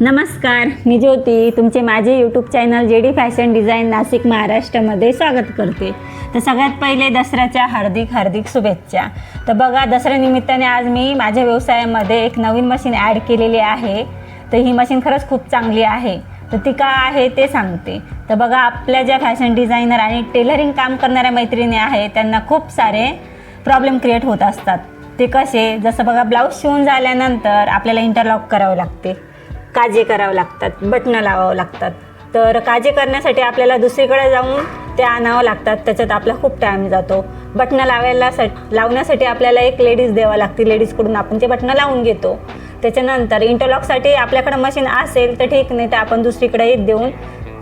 नमस्कार मी ज्योती. तुमचे माझे YouTube channel J D fashion design Nashik महाराष्ट्रामध्ये स्वागत करते. तर सगळ्यात पहिले दसऱ्याच्या हार्दिक हार्दिक शुभेच्छा. तर बघा दसऱ्यानिमित्ताने आज मी माझ्या व्यवसायामध्ये एक नवीन मशीन ॲड केलेली आहे. तर ही मशीन खरंच खूप चांगली आहे. तर ती का आहे ते सांगते. तर बघा आपल्या ज्या फॅशन डिझायनर आणि टेलरिंग काम करणाऱ्या मैत्रिणी आहेत त्यांना खूप सारे प्रॉब्लेम क्रिएट होत असतात. ते कसे? जसं बघा ब्लाऊज शिवून झाल्यानंतर आपल्याला इंटरलॉक करावं लागते. काजे करावं लागतात बटणं लावावं लागतात. तर काजे करण्यासाठी आपल्याला दुसरीकडे जाऊन ते आणावं लागतात त्याच्यात आपला खूप टाईम जातो. बटणं लावायला लावण्यासाठी आपल्याला एक लेडीज द्यावं लागते. लेडीजकडून आपण ते बटणं लावून घेतो त्याच्यानंतर इंटरलॉकसाठी आपल्याकडं मशीन असेल तर ठीक नाही तर आपण दुसरीकडे देऊन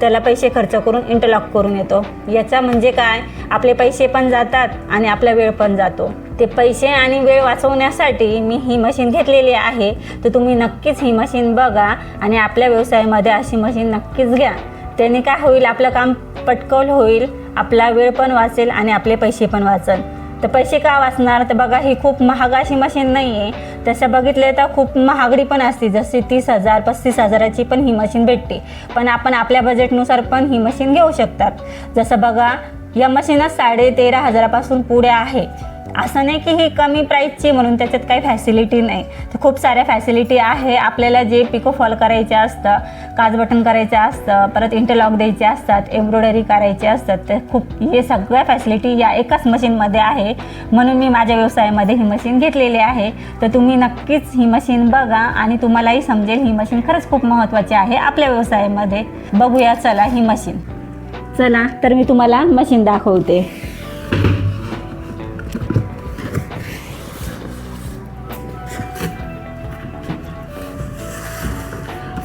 त्याला पैसे खर्च करून इंटरलॉक करून येतो. याचा म्हणजे काय? आपले पैसे पण जातात आणि आपला वेळ पण जातो. ते पैसे आणि वेळ वाचवण्यासाठी मी ही मशीन घेतलेली आहे. तर तुम्ही नक्कीच ही मशीन बघा आणि आपल्या व्यवसायामध्ये अशी मशीन नक्कीच घ्या. त्याने काय होईल आपलं काम पटकल होईल आपला वेळ पण वाचेल आणि आपले पैसे पण वाचेल. तर पैसे का वाचणार? तर बघा ही खूप महाग अशी मशीन नाही आहे तसं बघितलं तर खूप महागडी पण असते. जशी तीस हजार पस्तीस हजाराची पण ही मशीन भेटते. पण आपण आपल्या बजेटनुसार पण ही मशीन घेऊ शकतात. जसं बघा या मशीनच साडे तेरा हजारापासून पुढे आहे. असं नाही की ही कमी प्राईसची म्हणून त्याच्यात काही फॅसिलिटी नाही. तर खूप साऱ्या फॅसिलिटी आहे. आपल्याला जे पिको फॉल करायचे असतं काज बटन करायचं असतं परत इंटरलॉक द्यायचे असतात एम्ब्रॉयडरी करायचे असतात तर खूप हे सगळ्या फॅसिलिटी या एकाच मशीनमध्ये आहे. म्हणून मी माझ्या व्यवसायामध्ये ही मशीन घेतलेली आहे. तर तुम्ही नक्कीच ही मशीन बघा आणि तुम्हालाही समजेल ही मशीन खरंच खूप महत्त्वाची आहे आपल्या व्यवसायामध्ये. बघूया चला ही मशीन चला तर मी तुम्हाला मशीन दाखवते.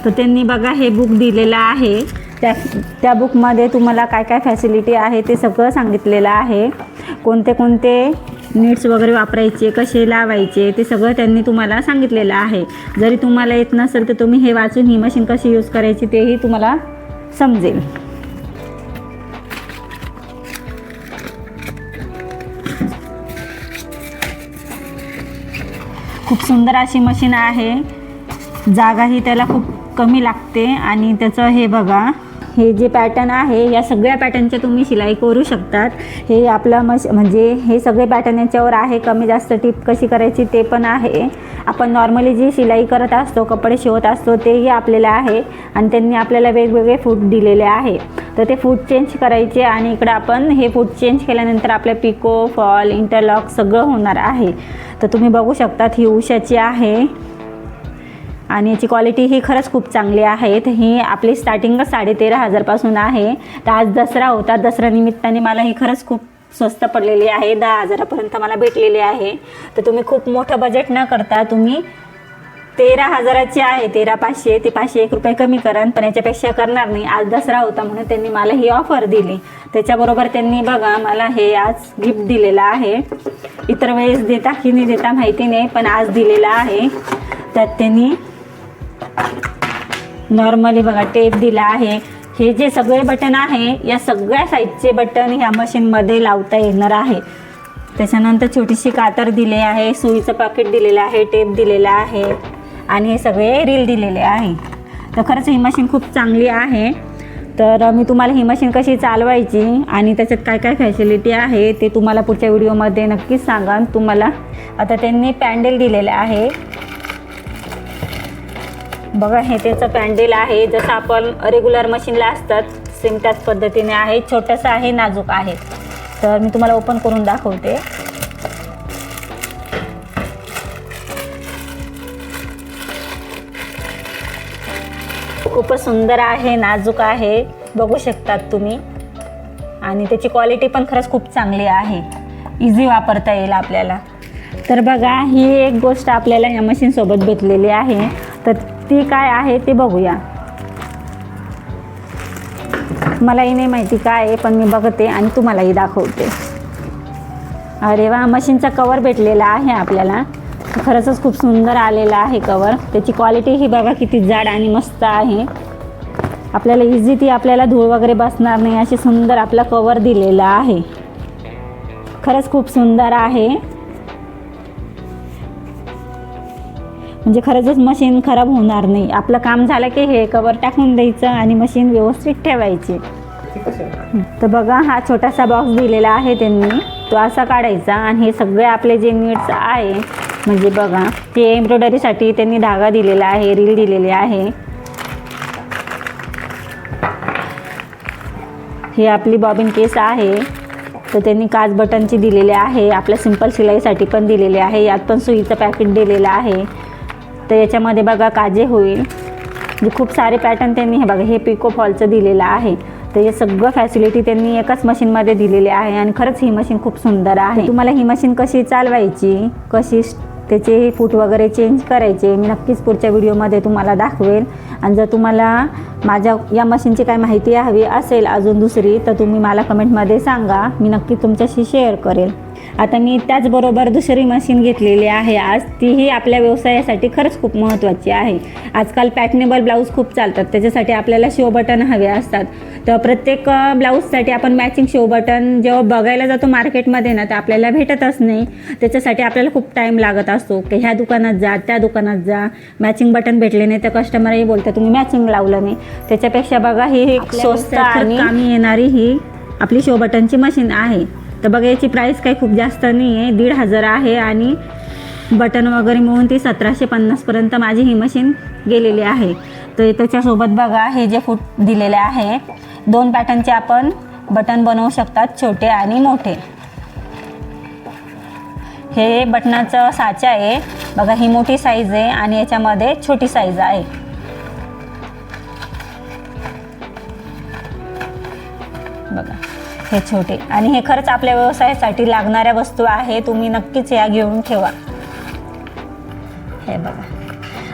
तर त्यांनी बघा हे बुक दिलेलं आहे. त्या त्या बुकमध्ये तुम्हाला काय काय फॅसिलिटी आहे ते सगळं सांगितलेलं आहे. कोणते कोणते नीट्स वगैरे वापरायचे कसे लावायचे ते सगळं त्यांनी तुम्हाला सांगितलेलं आहे. जरी तुम्हाला येत नसेल तर तुम्ही हे वाचून ही मशीन कशी यूज करायची तेही तुम्हाला समजेल. खूप सुंदर अशी मशीन आहे. जागाही त्याला खूप कमी लागते आणि त्याचं हे बघा हे जे पॅटर्न आहे या सगळ्या पॅटर्नच्या तुम्ही शिलाई करू शकतात. हे आपलं मश म्हणजे हे सगळे पॅटर्न याच्यावर आहे कमी जास्त टिप कशी करायची ते पण आहे. आपण नॉर्मली जी शिलाई करत असतो कपडे शिवत असतो तेही आपल्याला आहे आणि त्यांनी आपल्याला वेगवेगळे फूट दिलेले आहे. तर ते फूट चेंज करायचे आणि इकडं आपण हे फूट चेंज केल्यानंतर आपलं पिको फॉल इंटरलॉक सगळं होणार आहे. तर तुम्ही बघू शकतात ही उशाची आहे. आणि याची क्वालिटी ही खरंच खूप चांगली आहे तर ही आपली स्टार्टिंगच साडेतेरा हजारपासून आहे. तर आज दसरा होता. दसरा निमित्ताने मला ही खरंच खूप स्वस्त पडलेली आहे. दहा हजारापर्यंत मला भेटलेली आहे. तर तुम्ही खूप मोठं बजेट न करता तुम्ही तेरा हजाराची आहे. तेरा पाचशे ते पाचशे एक रुपये कमी करा. पण याच्यापेक्षा करणार नाही. आज दसरा होता म्हणून त्यांनी मला ही ऑफर दिली. त्याच्याबरोबर त्यांनी बघा मला हे आज गिफ्ट दिलेलं आहे. इतर वेळेस देता की नाही देता माहिती नाही पण आज दिलेलं आहे. त्यात त्यांनी नॉर्मली बघा टेप दिला आहे. हे जे सगळे बटन आहे या सगळ्या साईजचे बटन ह्या मशीनमध्ये लावता येणार आहे. त्याच्यानंतर छोटीशी कातर दिली आहे सुईचं पाकिट दिलेलं आहे टेप दिलेला आहे आणि हे सगळे रील दिलेले आहे. तर खरंच ही मशीन खूप चांगली आहे. तर मी तुम्हाला ही मशीन कशी चालवायची आणि त्याच्यात काय काय फॅसिलिटी आहे ते तुम्हाला पुढच्या व्हिडिओमध्ये नक्कीच सांगा. तुम्हाला आता त्यांनी पॅन्डल दिलेलं आहे. बघा हे त्याचं पॅन्डेल आहे. जसं आपण रेग्युलर मशीनला असतात सेम त्याच पद्धतीने आहे. छोटंसं आहे नाजूक आहे. तर मी तुम्हाला ओपन करून दाखवते. खूपच सुंदर आहे नाजूक आहे. बघू शकतात तुम्ही. आणि त्याची क्वालिटी पण खरंच खूप चांगली आहे. इझी वापरता येईल आपल्याला. तर बघा ही एक गोष्ट आपल्याला या मशीनसोबत भेटलेली आहे. तर ती काय आहे ते बघूया. मलाही नाही माहिती काय आहे पण मी बघते आणि तुम्हालाही दाखवते. अरे वा मशीनचा कवर भेटलेला आहे आपल्याला. खरंच खूप सुंदर आलेला आहे कवर त्याची क्वालिटी ही बघा किती जाड आणि मस्त आहे. आपल्याला इझी ती आपल्याला धूळ वगैरे बसणार नाही अशी सुंदर आपला कवर दिलेला आहे. खरंच खूप सुंदर आहे. म्हणजे खरंच मशीन खराब होणार नाही. आपलं काम झालं की हे कवर टाकून द्यायचं आणि मशीन व्यवस्थित ठेवायची. तर बघा हा छोटासा बॉक्स दिलेला आहे त्यांनी. तो असा काढायचा आणि हे सगळे आपले जे नीड्स आहे म्हणजे बघा ते एम्ब्रॉयडरीसाठी त्यांनी धागा दिलेला आहे रील दिलेली आहे. ही आपली बॉबिन केस आहे. तर त्यांनी काच बटनची दिलेली आहे. आपल्या सिंपल शिलाईसाठी पण दिलेली आहे. यात पण सुईचं पॅकेट दिलेलं आहे. तर याच्यामध्ये बघा काजे होईल. जे खूप सारे पॅटर्न त्यांनी हे बघा हे पिको फॉलचं दिलेलं आहे. तर हे सगळं फॅसिलिटी त्यांनी एकाच मशीनमध्ये दिलेली आहे आणि खरंच ही मशीन खूप सुंदर आहे. तुम्हाला ही मशीन कशी चालवायची कशी त्याचे फूट वगैरे चेंज करायचे मी नक्कीच पुढच्या व्हिडिओमध्ये तुम्हाला दाखवेल. आणि जर तुम्हाला माझ्या या मशीनची काय माहिती हवी असेल अजून दुसरी तर तुम्ही मला कमेंटमध्ये सांगा. मी नक्की तुमच्याशी शेअर करेल. आता मी त्याचबरोबर दुसरी मशीन घेतलेली आहे आज. तीही आपल्या व्यवसायासाठी खरंच खूप महत्त्वाची आहे. आजकाल पॅटनेबल ब्लाऊज खूप चालतात. त्याच्यासाठी आपल्याला शो बटन हवे असतात. तर प्रत्येक ब्लाऊजसाठी आपण मॅचिंग शो बटन जेव्हा बघायला जातो मार्केटमध्ये ना तर आपल्याला भेटतच नाही. त्याच्यासाठी आपल्याला खूप टाईम लागत असतो. की ह्या दुकानात जा त्या दुकानात जा. मॅचिंग बटन भेटले नाही तर कस्टमरही बोलतं तुम्ही मॅचिंग लावलं नाही. त्याच्यापेक्षा बघा ही एक स्वस्त आणि कामी येणारी ही आपली शो बटनची मशीन आहे. तर बघा याची प्राईस काही खूप जास्त नाही आहे दीड हजार आहे आणि बटन वगैरे मिळून ती सतराशे पन्नासपर्यंत माझी ही मशीन गेलेली आहे. तर त्याच्यासोबत बघा हे जे फूट दिलेले आहे दोन पॅटर्नचे आपण बटन बनवू शकतात छोटे आणि मोठे. हे बटनाचं साचा आहे. बघा ही मोठी साईज आहे आणि याच्यामध्ये छोटी साईज आहे. बघा. हे छोटे. आणि हे खरंच आपल्या व्यवसायासाठी लागणाऱ्या वस्तू आहे तुम्ही नक्कीच या घेऊन ठेवा. हे बघा.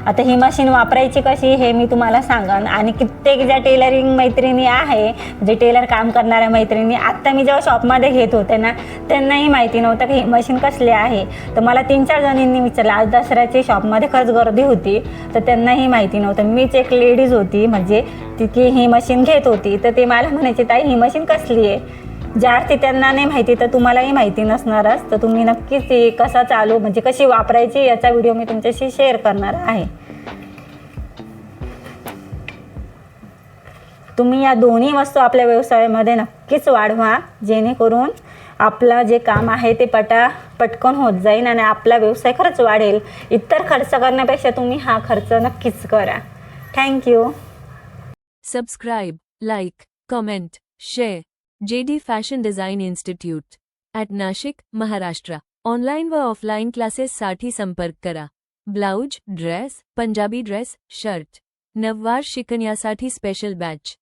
आता ही मशीन वापरायची कशी हे मी तुम्हाला सांगन. आणि कित्येक ज्या टेलरिंग मैत्रिणी आहे जे टेलर काम करणाऱ्या मैत्रिणी आत्ता मी जेव्हा शॉपमध्ये घेत होते ना त्यांनाही माहिती नव्हतं की ही मशीन कसली आहे. तर मला तीन चार जणींनी विचारलं. आज दसऱ्याची शॉपमध्ये खरंच गर्दी होती तर त्यांनाही माहिती नव्हतं. मीच एक लेडीज होती म्हणजे ती की ही मशीन घेत होती. तर ते मला म्हणायचे ताई ही मशीन कसली आहे? ज्या अर्थी त्यांना नाही माहिती तर तुम्हालाही माहिती नसणारच. तर तुम्ही नक्कीच ती कसा चालू म्हणजे कशी वापरायची याचा व्हिडिओ मी तुमच्याशी शेअर करणार आहे. तुम्ही या दोन्ही वस्तू आपल्या व्यवसायामध्ये नक्कीच वाढवा जेणेकरून आपलं जे काम आहे ते पटा पटकन होत जाईल आणि आपला व्यवसाय खरंच वाढेल. इतर खर्च करण्यापेक्षा तुम्ही हा खर्च नक्कीच करा. Thank you subscribe like comment share JD fashion design institute at Nashik Maharashtra online व ऑफलाईन क्लासेससाठी संपर्क करा. Blouse dress Punjabi dress shirt नववार शिकण्यासाठी स्पेशल बॅच